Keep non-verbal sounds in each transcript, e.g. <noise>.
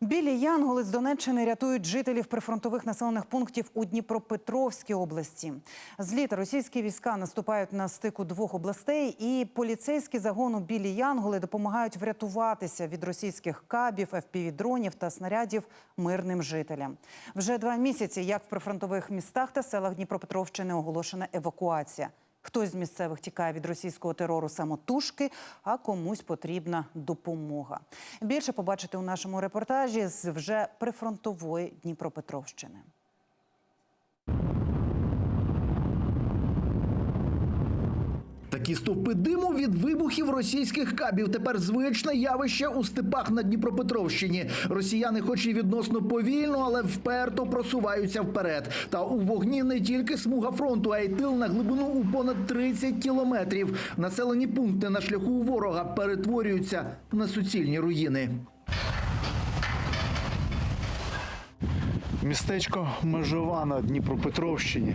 Білі янголи з Донеччини рятують жителів прифронтових населених пунктів у Дніпропетровській області. З літа російські війська наступають на стику двох областей, і поліцейські загону Білі янголи допомагають врятуватися від російських кабів, FPV-дронів та снарядів мирним жителям. Вже два місяці, як в прифронтових містах та селах Дніпропетровщини оголошена евакуація. Хтось з місцевих тікає від російського терору самотужки, а комусь потрібна допомога. Більше побачите у нашому репортажі з вже прифронтової Дніпропетровщини. Такі стовпи диму від вибухів російських кабів тепер звичне явище у степах на Дніпропетровщині. Росіяни, хоч і відносно повільно, але вперто просуваються вперед. Та у вогні не тільки смуга фронту, а й тил на глибину у понад 30 кілометрів. Населені пункти на шляху ворога перетворюються на суцільні руїни. Містечко Межова на Дніпропетровщині.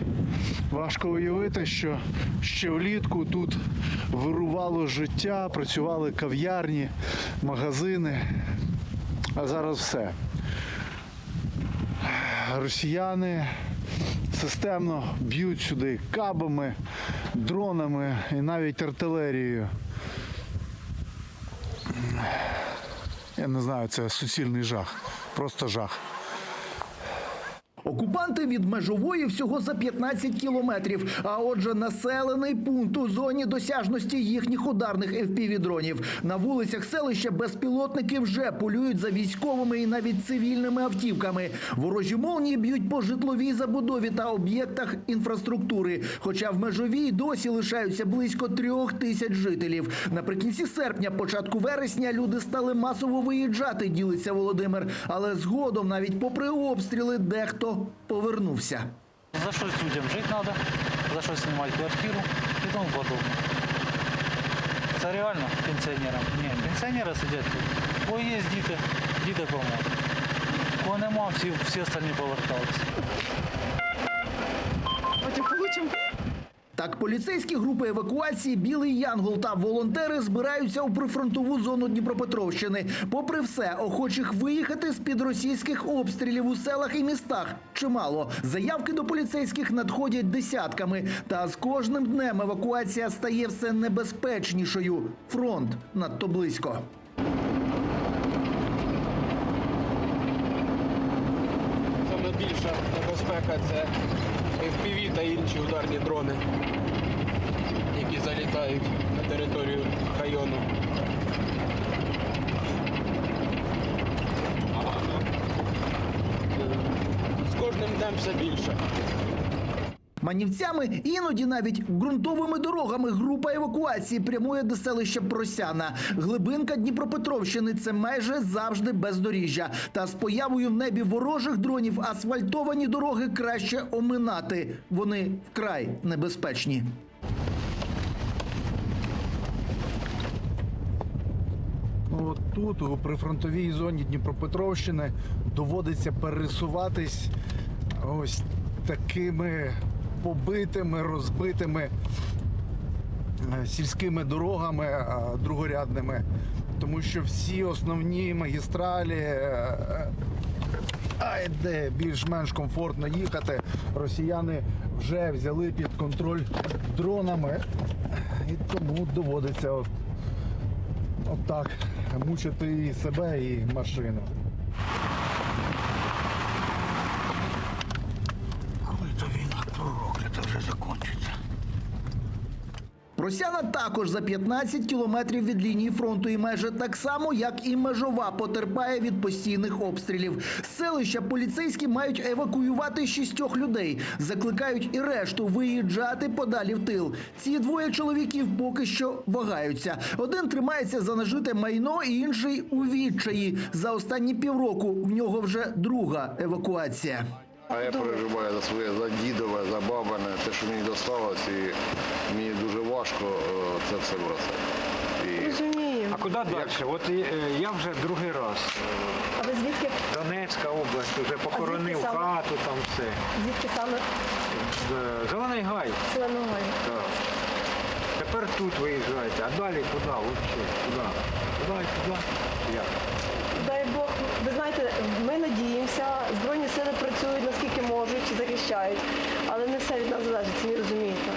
Важко уявити, що ще влітку тут вирувало життя, працювали кав'ярні, магазини. А зараз все. Росіяни системно б'ють сюди кабами, дронами і навіть артилерією. Я не знаю, це суцільний жах. Просто жах. Окупанти від межової всього за 15 кілометрів. А отже, населений пункт у зоні досяжності їхніх ударних FPV-дронів. На вулицях селища безпілотники вже полюють за військовими і навіть цивільними автівками. Ворожі молнії б'ють по житловій забудові та об'єктах інфраструктури. Хоча в межовій досі лишаються близько трьох тисяч жителів. Наприкінці серпня, початку вересня, люди стали масово виїжджати. Ділиться Володимир. Але згодом, навіть попри обстріли, дехто повернувся. За щось людям жити треба, за щось знімати квартиру і тому подобне. Це реально пенсіонерам? Ні, пенсіонери сидять тут. Бо є діти, діти поможуть. Кого нема, всі, всі остальні поверталися. Так, поліцейські групи евакуації Білий Янгол та волонтери збираються у прифронтову зону Дніпропетровщини. Попри все, охочих виїхати з під російських обстрілів у селах і містах чимало. Заявки до поліцейських надходять десятками. Та з кожним днем евакуація стає все небезпечнішою. Фронт надто близько. Саме більша небезпека це FPV та інші ударні дрони, які залітають на територію району. З кожним днем все більше. Манівцями, іноді навіть ґрунтовими дорогами група евакуації прямує до селища Просяна. Глибинка Дніпропетровщини це майже завжди бездоріжжя. Та з появою в небі ворожих дронів асфальтовані дороги краще оминати. Вони вкрай небезпечні. Ну, От тут, у прифронтовій зоні Дніпропетровщини, доводиться пересуватись ось такими побитими, розбитими е, сільськими дорогами е, другорядними, тому що всі основні магістралі, е, а де більш-менш комфортно їхати, росіяни вже взяли під контроль дронами, і тому доводиться от Отак, мучити і себе, і машину. Коли то війна проклята вже закінчиться. Просяна також за 15 кілометрів від лінії фронту і майже так само, як і межова, потерпає від постійних обстрілів. З Селища поліцейські мають евакуювати шістьох людей. Закликають і решту виїжджати подалі в тил. Ці двоє чоловіків поки що вагаються. Один тримається за нажите майно, інший у відчаї. За останні півроку в нього вже друга евакуація. А я переживаю за своє, за дідове, за бабине, те, що мені досталось, і мені дуже важко е, це все бросати. І А куди далі? От е, я вже другий раз. А ви звідки? Донецька область, вже похоронив саме? хату, там все. Звідки саме Е, Зелений гай. Так. Тепер тут виїжджаєте, а далі куди? Вообще? Куди? Куди, куди? Як? Дай Бог, ви знаєте, ми надіємося, Збройні сили працюють наскільки можуть, захищають, але не все від нас залежить, самі розумієте.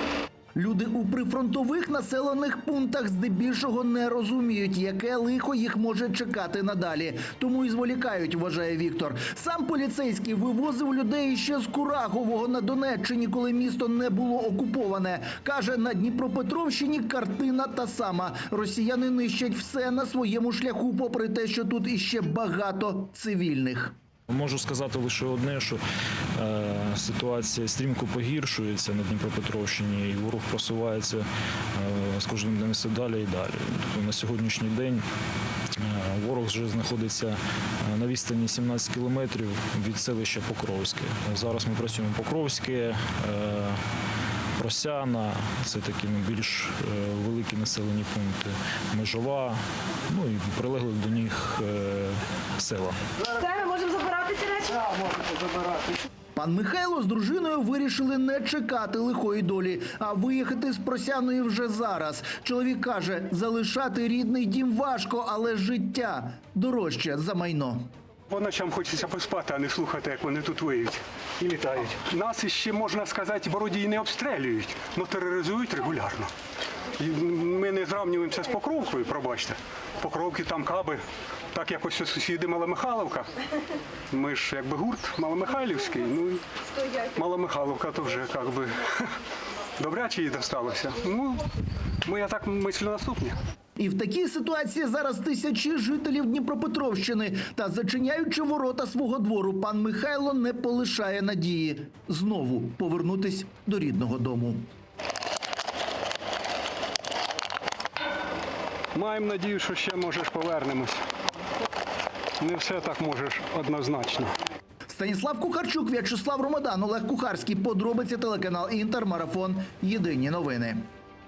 Люди у прифронтових населених пунктах здебільшого не розуміють, яке лихо їх може чекати надалі. Тому і зволікають, вважає Віктор. Сам поліцейський вивозив людей ще з Курагового на Донеччині, коли місто не було окуповане. Каже, на Дніпропетровщині картина та сама. Росіяни нищать все на своєму шляху, попри те, що тут іще багато цивільних. Можу сказати лише одне, що ситуація стрімко погіршується на Дніпропетровщині, і ворог просувається е, з кожним днем все далі і далі. Тобто на сьогоднішній день е, ворог вже знаходиться е, на відстані 17 кілометрів від селища Покровське. Зараз ми працюємо Покровське. Е, Просяна, це такі ну, більш е, великі населені пункти, Межова, ну і прилегли до них е, села. Все, ми можемо забирати ці речі? Пан Михайло з дружиною вирішили не чекати лихої долі, а виїхати з просяної вже зараз. Чоловік каже, залишати рідний дім важко, але життя дорожче за майно. По ночам хочеться поспати, а не слухати, як вони тут виють і літають. Нас іще, можна сказати, вроді і не обстрілюють, але тероризують регулярно. Ми не зрівнюємося з Покровкою, пробачте. Покровки там каби, так якось сусіди Маломихайловка. Ми ж якби гурт Маломихайлівський, ну і Маломихайловка то вже як би <laughs> добряче їй досталося. Ну, ми я так мислю наступні. І в такій ситуації зараз тисячі жителів Дніпропетровщини. Та зачиняючи ворота свого двору, пан Михайло не полишає надії знову повернутись до рідного дому. Маємо надію, що ще можеш повернемось. Не все так можеш однозначно. Станіслав Кухарчук, В'ячеслав Ромадан, Олег Кухарський. Подробиці телеканал Інтер. Марафон. Єдині новини.